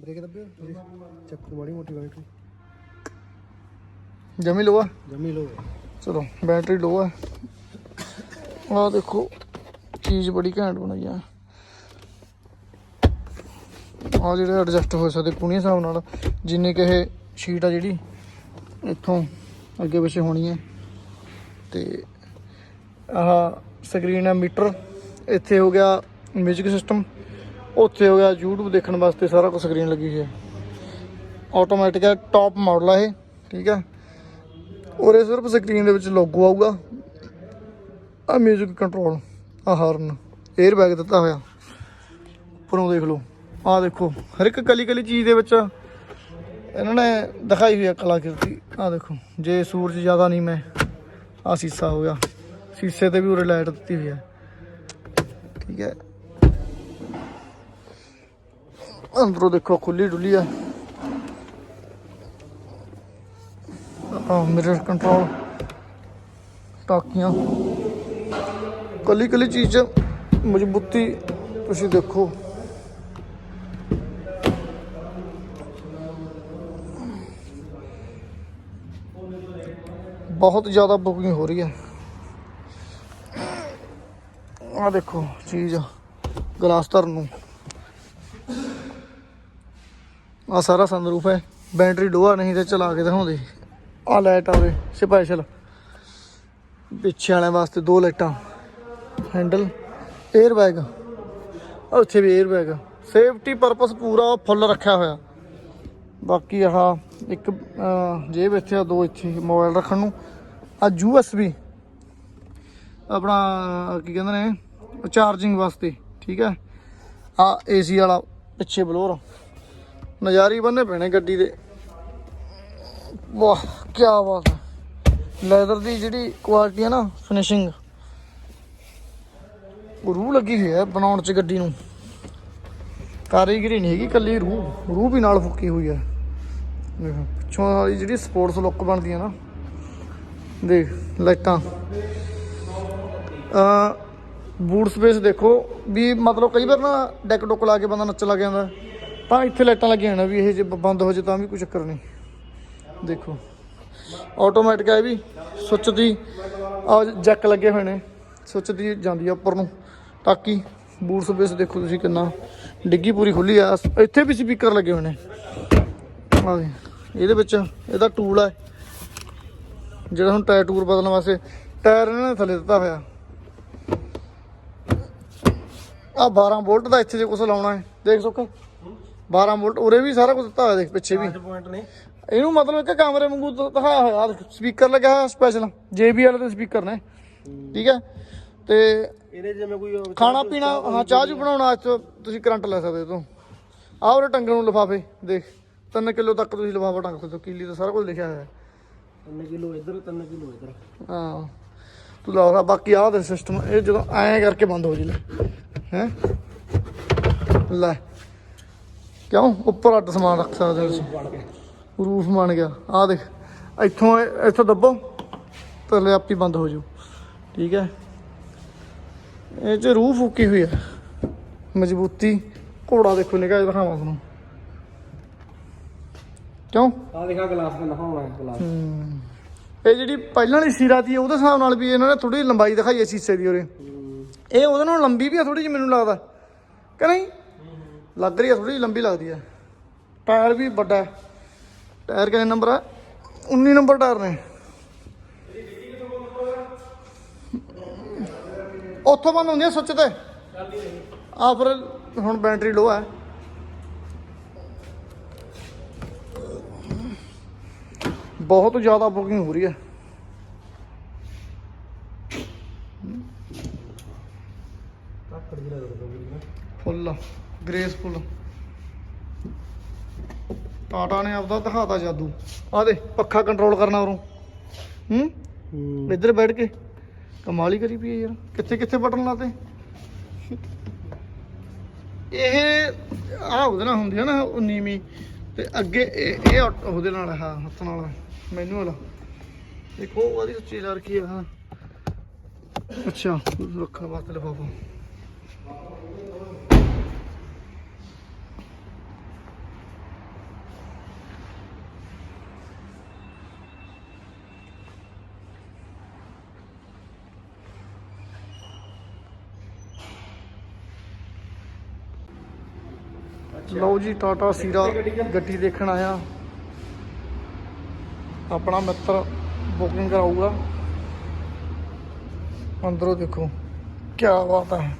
Break ਦੱਬਿਓ ਥੋੜੀ ਚੱਕੂ ਮਾੜੀ ਮੋਟੀ ਬੈਟਰੀ ਜਮੀ ਲੋ ਆ? ਜੰਮੀ ਲੋ ਚਲੋ ਬੈਟਰੀ ਲੋ ਆ। ਦੇਖੋ ਚੀਜ਼ ਬੜੀ ਘੈਂਟ ਬਣਾਈ ਆ। ਆ ਜਿਹੜੇ ਐਡਜਸਟ ਹੋ ਸਕਦੇ ਕੁਣੀ ਹਿਸਾਬ ਨਾਲ ਜਿੰਨੀ ਕਿ ਇਹ ਸ਼ੀਟ ਆ ਜਿਹੜੀ ਇੱਥੋਂ ਅੱਗੇ ਪਿੱਛੇ ਹੋਣੀ ਹੈ ਤੇ ਆਹ ਸਕਰੀਨ ਹੈ ਮੀਟਰ। ਇੱਥੇ ਹੋ ਗਿਆ ਮਿਊਜ਼ਿਕ ਸਿਸਟਮ ਉੱਥੇ ਹੋ ਗਿਆ YouTube ਦੇਖਣ ਵਾਸਤੇ ਸਾਰਾ ਕੁਝ ਸਕਰੀਨ ਲੱਗੀ ਹੋਈ ਹੈ। ਆਟੋਮੈਟਿਕ ਹੈ ਟਾਪ ਮਾਡਲ ਆ ਇਹ, ਠੀਕ ਹੈ। ਔਰ ਇਹ ਸਿਰਫ ਸਕਰੀਨ ਦੇ ਵਿੱਚ ਲੋਗੋ ਆਊਗਾ। ਆ ਮਿਊਜ਼ਿਕ ਕੰਟਰੋਲ ਆ ਹਾਰਨ 에ਅਰ ਬੈਗ ਦਿੱਤਾ ਹੋਇਆ। ਉੱਪਰੋਂ ਦੇਖ ਲਓ ਆ ਦੇਖੋ, ਹਰ ਇੱਕ ਕਲੀ ਕਲੀ ਚੀਜ਼ ਦੇ ਵਿੱਚ ਇਹਨਾਂ ਨੇ ਦਿਖਾਈ ਹੋਈ ਹੈ ਕਲਾਕ੍ਰਿਤੀ। ਆ ਦੇਖੋ, ਜੇ ਸੂਰਜ ਜ਼ਿਆਦਾ ਨਹੀਂ ਮੈਂ ਆ ਸੀਸਾ ਹੋ ਗਿਆ। ਸੀਸੇ ਤੇ ਵੀ ਉਰੇ ਲਾਈਟ ਦਿੱਤੀ ਹੋਈ ਹੈ। ਠੀਕ ਹੈ। ਅੰਦਰੋਂ ਦੇਖੋ ਖੁੱਲੀ ਡੁੱਲੀ ਆ ਆ ਮਿਰਰ ਕੰਟਰੋਲ ਟਾਕੀਆਂ ਕੱਲੀ ਕੱਲੀ ਚੀਜ਼ 'ਚ ਮਜ਼ਬੂਤੀ ਤੁਸੀਂ ਦੇਖੋ ਬਹੁਤ ਜ਼ਿਆਦਾ ਬੁਕਿੰਗ ਹੋ ਰਹੀ ਹੈ ਆ ਦੇਖੋ ਚੀਜ਼ ਗਲਾਸ ਧਰਨ ਨੂੰ ਆ ਸਾਰਾ ਸੰਦਰੂਫ ਹੈ। ਬੈਟਰੀ ਡੋਆ ਨਹੀਂ ਤੇ ਚਲਾ ਕੇ ਦਿਖਾਉਂਦੇ। ਆ ਲਾਈਟ ਆਵੇ ਸਪੈਸ਼ਲ ਪਿੱਛੇ ਵਾਲਿਆਂ ਵਾਸਤੇ ਦੋ ਲਾਈਟਾਂ ਹੈਂਡਲ 에ਅਰ ਬੈਗ ਉੱਥੇ ਵੀ 에ਅਰ ਬੈਗ ਸੇਫਟੀ ਪਰਪਸ ਪੂਰਾ ਫੁੱਲ ਰੱਖਿਆ ਹੋਇਆ। ਬਾਕੀ ਆਹ ਇੱਕ ਅਹ, ਜੇਬ ਇੱਥੇ ਆ ਦੋ ਇੱਥੇ ਮੋਬਾਈਲ ਰੱਖਣ ਨੂੰ। ਆ USB ਆਪਣਾ ਕੀ ਕਹਿੰਦੇ ਨੇ ਚਾਰਜਿੰਗ ਵਾਸਤੇ ਠੀਕ ਹੈ। ਆ ਏਸੀ ਵਾਲਾ ਪਿੱਛੇ ਬਲੋਰ। ਨਜ਼ਾਰੀ ਬੰਨੇ ਪੈਣੇ ਗੱਡੀ ਦੇ। ਵਾਹ ਕੀ ਬਾਤ ਹੈ। ਲੈਦਰ ਦੀ ਜਿਹੜੀ ਕੁਆਲਿਟੀ ਹੈ ਨਾ ਫਿਨਿਸ਼ਿੰਗ ਰੂਹ ਲੱਗੀ ਹੋਈ ਹੈ ਬਣਾਉਣ ਚ ਗੱਡੀ ਨੂੰ। ਕਾਰੀਗਰੀ ਨਹੀਂ ਹੈਗੀ ਕੱਲੀ ਰੂਹ। ਰੂਹ ਵੀ ਨਾਲ ਫੁੱਕੀ ਹੋਈ ਹੈ। ਦੇਖੋ, ਪਿੱਛੋਂ ਵਾਲੀ ਜਿਹੜੀ ਸਪੋਰਟਸ ਲੁੱਕ ਬਣਦੀ ਹੈ ਨਾ, ਦੇਖ, ਲਾਈਟਾਂ। ਅ ਬੂਟ ਸਪੇਸ ਦੇਖੋ, ਵੀ ਮਤਲਬ ਕਈ ਵਾਰ ਨਾ ਡੈਕ ਡੁੱਕ ਲਾ ਕੇ ਬੰਦਾ ਨੱਚ ਲੱਗ ਜਾਂਦਾ। ਤਾਂ ਇੱਥੇ ਲਾਈਟਾਂ ਲੱਗੀਆਂ ਨੇ ਵੀ ਇਹ ਜੇ ਬੰਦ ਹੋ ਜੇ ਤਾਂ ਵੀ ਕੋਈ ਚੱਕਰ ਨਹੀਂ। ਦੇਖੋ। ਆਟੋਮੈਟਿਕ ਹੈ ਵੀ। ਸੁੱਚ ਦੀ ਆ ਜੈਕ ਲੱਗੇ ਹੋਏ ਨੇ। ਸੁੱਚ ਦੀ ਜਾਂਦੀ ਆ ਉੱਪਰ ਨੂੰ। ਤਾਕੀ ਬੂਟ ਸਪੇਸ ਦੇਖੋ ਤੁਸੀਂ ਕਿੰਨਾ। ਡਿੱਗੀ ਪੂਰੀ ਖੁੱਲੀ ਆ। ਇੱਥੇ ਵੀ ਸਪੀਕਰ ਲੱਗੇ ਹੋਏ ਨੇ। ਆ ਇਹਦੇ ਵਿੱਚ ਇਹਦਾ ਟੂਲ ਹੈ ਜਿਹੜਾ ਹੁਣ ਟਾਇਰ ਟੂਰ ਬਦਲਣ ਵਾਸਤੇ ਟਾਇਰ ਇਹਨਾਂ ਨੇ ਥੱਲੇ ਦਿੱਤਾ ਹੋਇਆ। ਆ 12 ਵੋਲਟ ਦਾ ਇੱਥੇ ਜੇ ਕੁਝ ਲਾਉਣਾ ਹੈ। ਦੇਖ ਸੁੱਕ 12 ਵੋਲਟ ਉਰੇ ਵੀ ਸਾਰਾ ਕੁਝ ਦਿੱਤਾ ਹੋਇਆ ਦੇਖ ਪਿੱਛੇ ਵੀ। ਪੁਆਇੰਟ ਨੇ। ਇਹਨੂੰ ਮਤਲਬ ਇੱਕ ਕਮਰੇ ਵਾਂਗੂ ਦਿਖਾਇਆ ਹੋਇਆ ਸਪੀਕਰ ਲੱਗਿਆ ਹੋਇਆ ਸਪੈਸ਼ਲ JBL ਦੇ ਸਪੀਕਰ ਨੇ। ਠੀਕ ਹੈ? ਤੇ ਇਹਦੇ ਜਿਵੇਂ ਕੋਈ ਖਾਣਾ ਪੀਣਾ ਹਾਂ ਚਾਹ ਜੂ ਬਣਾਉਣਾ ਅੱਜ ਤੋਂ ਤੁਸੀਂ ਕਰੰਟ ਲੈ ਸਕਦੇ ਤੋਂ। ਆਹ ਉਹ ਟੰਗਣ ਨੂੰ ਲਿਫਾਫੇ ਦੇਖ। 3 ਕਿਲੋ ਤੱਕ ਤੁਸੀਂ ਲਿਫਾਫਾ ਟੰਗ ਸਕਦੇ ਹੋ ਕੀਲੀ ਦਾ ਸਾਰਾ ਕੁਝ ਲਿਖਿਆ ਹੋਇਆ। ਹੈ 3 ਕਿਲੋ ਇੱਧਰ 3 ਕਿਲੋ ਇੱਧਰ। ਹਾਂ। ਤੂੰ ਲਾਉਣਾ ਬਾਕੀ ਆਹ ਦੇ ਸਿਸਟਮ ਇਹ ਜਦੋਂ ਐਂ ਕਰਕੇ ਬੰਦ ਹੋ ਜੀ ਲੈ। ਹੈ? ਲੈ। ਕਿਉਂ? ਉੱਪਰ ਅੱਡ ਸਮਾਨ ਰੱਖ ਸਕਦੇ ਹੋ ਤੁਸੀਂ। ਰੂਫ ਬਣ ਗਿਆ। ਆਹ ਦੇਖ ਇੱਥੋਂ ਇਹ- ਇੱਥੋਂ ਦੱਬੋ ਥੱਲੇ ਆਪੀ ਬੰਦ ਹੋ ਜੂ ਠੀਕ ਹੈ? ਇਹ ਚ ਰੂਹ ਫੂਕੀ ਹੋਈ ਹੈ। ਮਜ਼ਬੂਤੀ ਘੋੜਾ ਦੇਖੋ ਨਿਕਾ ਦਿਖਾਵਾਂ ਤੁਹਾਨੂੰ। ਕਿਉਂ? ਆ ਦੇਖਾ ਗਲਾਸ ਦਾ ਨਹਾਉਣਾ ਗਲਾਸ ਇਹ ਜਿਹੜੀ ਪਹਿਲਾਂ ਵਾਲੀ ਸੀਰਾ ਸੀ ਉਹਦੇ ਹਿਸਾਬ ਨਾਲ ਵੀ ਇਹਨਾਂ ਨੇ ਥੋੜੀ ਲੰਬਾਈ ਦਿਖਾਈ ਹੈ ਸੀਸੇ ਦੀ ਉਰੇ। ਇਹ ਉਹਦੇ ਨਾਲੋਂ ਲੰਬੀ ਵੀ ਆ ਥੋੜੀ ਜਿਹੀ ਮੈਨੂੰ ਲੱਗਦਾ। ਕਿ ਨਹੀਂ? ਲੱਗ ਰਹੀ ਆ ਥੋੜੀ ਲੰਬੀ ਲੱਗਦੀ ਆ। ਟਾਇਰ ਵੀ ਵੱਡਾ ਹੈ। ਟਾਇਰ ਕਿੰਨੇ ਨੰਬਰ ਆ? 19 ਨੰਬਰ ਟਾਇਰ ਨੇ। ਉੱਥੋਂ ਬੰਦ ਹੁੰਦੀ ਆ ਸੁੱਚ ਤੇ। ਆ ਫਿਰ ਹੁਣ ਬੈਟਰੀ ਲੋ ਹੈ ਬਹੁਤ ਜ਼ਿਆਦਾ ਬੁਕਿੰਗ ਹੋ ਰਹੀ ਹੈ ਫੁੱਲ। ਗ੍ਰੇਸਫੁੱਲ। ਟਾਟਾ ਨੇ ਆਪਦਾ ਦਿਖਾਤਾ ਜਾਦੂ। ਆ ਦੇ ਪੱਖਾ ਕੰਟਰੋਲ ਕਰਨਾ ਉਰੋਂ। ਹੂੰ? ਇੱਧਰ ਬੈਠ ਕੇ। ਕਮਾਲ ਹੀ ਕਰੀ ਪਈ ਯਾਰ। ਕਿੱਥੇ ਕਿੱਥੇ ਬਟਨ ਲਾਤੇ? ਇਹ ਆ ਉਹਦੇ ਨਾਲ ਹੁੰਦੀ ਹੈ ਨਾ ਉਹ ਨੀਵੀਂ। ਤੇ ਅੱਗੇ ਇਹ ਉਹਦੇ ਨਾਲ ਹੈ, ਹੱਥ ਨਾਲ ਮੈਨੂਅਲ ਉਹ ਉਹਦੀ ਚੀਜ਼ ਆ ਰੱਖੀ ਹਾਂ। ਅੱਛਾ ਰੱਖਣ ਵਾਸਤੇ ਲਫਾਫਾ। ਲਓ ਜੀ ਟਾਟਾ ਸੀਰਾ ਗੱਡੀ ਦੇਖਣ ਆਇਆ। ਆਪਣਾ ਮਿੱਤਰ ਬੁਕਿੰਗ ਕਰਾਊਗਾ। ਅੰਦਰੋਂ ਦੇਖੋ ਕੀ ਬਾਤ ਹੈ।